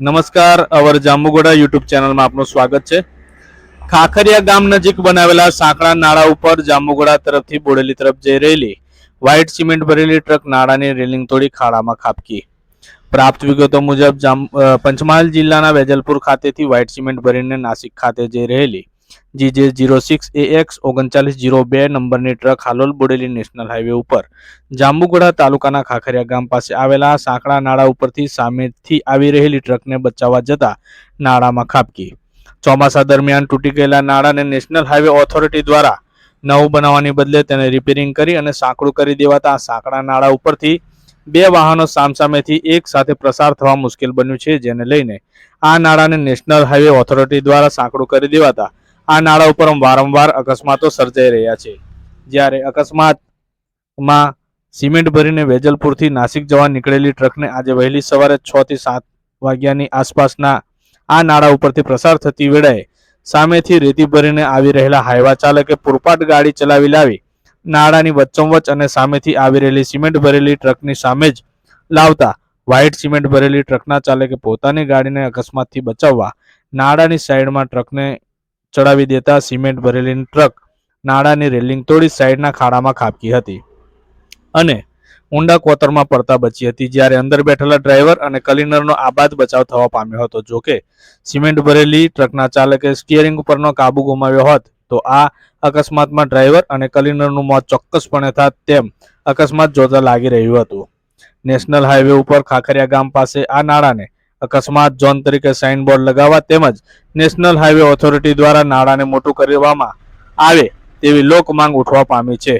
નમસ્કાર, અવર જાંબુગોડા યુટ્યુબ ચેનલમાં આપનું સ્વાગત છે. ખાખરિયા ગામ નજીક બનાવેલા સાંકડા નાળા ઉપર જાંબુગોડા તરફથી બોડેલી તરફ જઈ રહેલી વ્હાઇટ સિમેન્ટ ભરેલી ટ્રક નાળાની રેલિંગ તોડી ખાડામાં ખાબકી. પ્રાપ્ત વિગતો મુજબ પંચમહાલ જિલ્લાના વેજલપુર ખાતેથી વ્હાઇટ સિમેન્ટ ભરીને નાસિક ખાતે જઈ રહેલી GJ zero six A X ઓગણચાલીસ જીરો બે નંબરની truck Halol Bodeli national highway ઉપર. જાંબુગોડા તાલુકાના ખાખરિયા ગામ પાસે આવેલા સાંકડા નાળા ઉપરથી સામેથી આવી રહેલી ટ્રકને બચાવવા જતા નાળામાં ખાબકી. ચોમાસા દરમિયાન તૂટી ગયેલા નાળાને નેશનલ હાઈવે ઓથોરિટી દ્વારા નવું બનાવવાની બદલે તેને રિપેરિંગ કરી અને સાંકડું કરી દેવાતા આ સાંકડા નાળા ઉપરથી બે વાહનો સામસામેથી એક સાથે પ્રસાર થવા મુશ્કેલ બન્યું છે, જેને લઈને આ નાળાને નેશનલ હાઈવે ઓથોરિટી દ્વારા સાંકડું કરી દેવાતા આ નાળા ઉપર વારંવાર અકસ્માતો સર્જાઈ રહ્યા છે. જ્યારે અકસ્માતમાં સિમેન્ટ ભરીને વેજલપુરથી નાસિક જવા નીકળેલી ટ્રકને આજે વહેલી સવારે છ થી સાત વાગ્યાની આસપાસના આ નાળા ઉપરથી પ્રસાર થતી વેળાએ સામેથી રેતી ભરીને આવી રહેલા હાઈવા ચાલકે પૂરપાટ ગાડી ચલાવી લાવી નાળાની વચ્ચોવચ્ચ અને સામેથી આવી રહેલી સિમેન્ટ ભરેલી ટ્રકની સામે જ લાવતા વ્હાઇટ સિમેન્ટ ભરેલી ટ્રકના ચાલકે પોતાની ગાડીને અકસ્માતથી બચાવવા નાળાની સાઈડમાં ટ્રકને ચડાવી દેતા સિમેન્ટ ભરેલી ટ્રક નાળાની રેલિંગ તોડી સાઈડના ખાડામાં ખાબકી હતી. અને ઊંડા કોતરમાં પડતા બચી હતી. જ્યારે અંદર બેઠેલા ડ્રાઈવર અને કલીનરનો આબાદ બચાવ થવા પામ્યો હતો. જોકે સિમેન્ટ ભરેલી ટ્રકના ચાલકે સ્ટિયરિંગ ઉપરનો કાબુ ગુમાવ્યો હોત, તો આ અકસ્માતમાં ડ્રાઈવર અને કલીનરનું મોત ચોક્કસપણે થાત તેમ અકસ્માત જોતા લાગી રહ્યું હતું. નેશનલ હાઈવે ઉપર ખાખરિયા ગામ પાસે આ નાળાને અકસ્માત ઝોન તરીકે સાઇન બોર્ડ લગાવવા તેમજ નેશનલ હાઈવે ઓથોરિટી દ્વારા નાળાને મોટું કરવામાં આવે તેવી લોક માંગ ઉઠવા પામી છે.